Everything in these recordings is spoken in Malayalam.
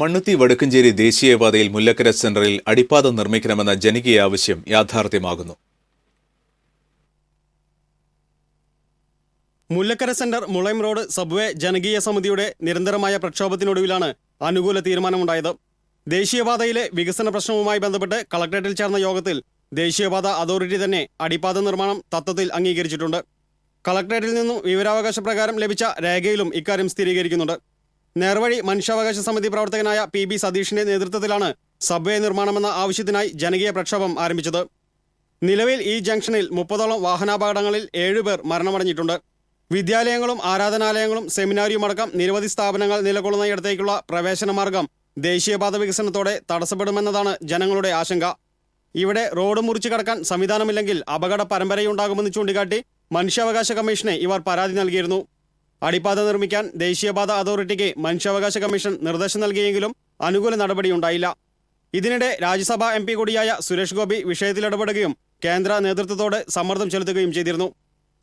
മണ്ണുത്തി വടക്കഞ്ചേരി ദേശീയപാതയിൽ മുല്ലക്കര സെന്ററിൽ അടിപ്പാത നിർമ്മിക്കണമെന്ന ജനകീയ ആവശ്യം യാഥാർത്ഥ്യമാകുന്നു. Mullakkara centre Mulayam road subway ജനകീയ സമിതിയുടെ നിരന്തരമായ പ്രക്ഷോഭത്തിനൊടുവിലാണ് അനുകൂല തീരുമാനമുണ്ടായത്. ദേശീയപാതയിലെ വികസന പ്രശ്നവുമായി ബന്ധപ്പെട്ട് കളക്ടറേറ്റിൽ ചേർന്ന യോഗത്തിൽ ദേശീയപാത അതോറിറ്റി തന്നെ അടിപ്പാത നിർമ്മാണം തത്വത്തിൽ അംഗീകരിച്ചിട്ടുണ്ട്. കളക്ടറേറ്റിൽ നിന്നും വിവരാവകാശ പ്രകാരം ലഭിച്ച രേഖയിലും ഇക്കാര്യം സ്ഥിരീകരിക്കുന്നുണ്ട്. നേർവഴി മനുഷ്യാവകാശ സമിതി പ്രവർത്തകനായ പി ബി സതീഷിന്റെ നേതൃത്വത്തിലാണ് സബ്വേ നിർമ്മാണമെന്ന ആവശ്യത്തിനായി ജനകീയ പ്രക്ഷോഭം ആരംഭിച്ചത്. നിലവിൽ ഈ ജംഗ്ഷനിൽ മുപ്പതോളം വാഹനാപകടങ്ങളിൽ ഏഴുപേർ മരണമടഞ്ഞിട്ടുണ്ട്. വിദ്യാലയങ്ങളും ആരാധനാലയങ്ങളും സെമിനാരിയും അടക്കം നിരവധി സ്ഥാപനങ്ങൾ നിലകൊള്ളുന്നയിടത്തേക്കുള്ള പ്രവേശന മാർഗം ദേശീയപാത വികസനത്തോടെ തടസ്സപ്പെടുമെന്നതാണ് ജനങ്ങളുടെ ആശങ്ക. ഇവിടെ റോഡ് മുറിച്ചു കടക്കാൻ സംവിധാനമില്ലെങ്കിൽ അപകട പരമ്പരയുണ്ടാകുമെന്ന് ചൂണ്ടിക്കാട്ടി മനുഷ്യാവകാശ കമ്മീഷനെ ഇവർ പരാതി നൽകിയിരുന്നു. അടിപ്പാത നിർമ്മിക്കാൻ ദേശീയപാത അതോറിറ്റിക്ക് മനുഷ്യാവകാശ കമ്മീഷൻ നിർദ്ദേശം നൽകിയെങ്കിലും അനുകൂല നടപടിയുണ്ടായില്ല. ഇതിനിടെ രാജ്യസഭാ എം പി കൂടിയായ സുരേഷ് ഗോപി വിഷയത്തിൽ ഇടപെടുകയും കേന്ദ്ര നേതൃത്വത്തോട് സമ്മർദ്ദം ചെലുത്തുകയും ചെയ്തിരുന്നു.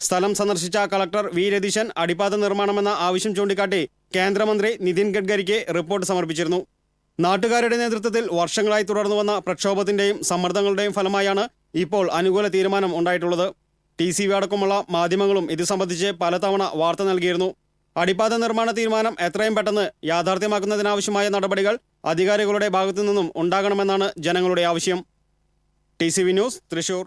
സ്ഥലം സന്ദർശിച്ച കളക്ടർ വി രതീശൻ അടിപ്പാത നിർമ്മാണമെന്ന ആവശ്യം ചൂണ്ടിക്കാട്ടി കേന്ദ്രമന്ത്രി നിതിൻ ഗഡ്കരിക്ക് റിപ്പോർട്ട് സമർപ്പിച്ചിരുന്നു. നാട്ടുകാരുടെ നേതൃത്വത്തിൽ വർഷങ്ങളായി തുടർന്നു വന്ന പ്രക്ഷോഭത്തിന്റെയും സമ്മർദ്ദങ്ങളുടെയും ഫലമായാണ് ഇപ്പോൾ അനുകൂല തീരുമാനം ഉണ്ടായിട്ടുള്ളത്. ടി സി വി അടക്കമുള്ള മാധ്യമങ്ങളും ഇത് സംബന്ധിച്ച് പലതവണ വാർത്ത നൽകിയിരുന്നു. അടിപ്പാത നിർമ്മാണ തീരുമാനം എത്രയും പെട്ടെന്ന് യാഥാർത്ഥ്യമാക്കുന്നതിനാവശ്യമായ നടപടികൾ അധികാരികളുടെ ഭാഗത്തു നിന്നും ഉണ്ടാകണമെന്നാണ് ജനങ്ങളുടെ ആവശ്യം. T news Thrissur.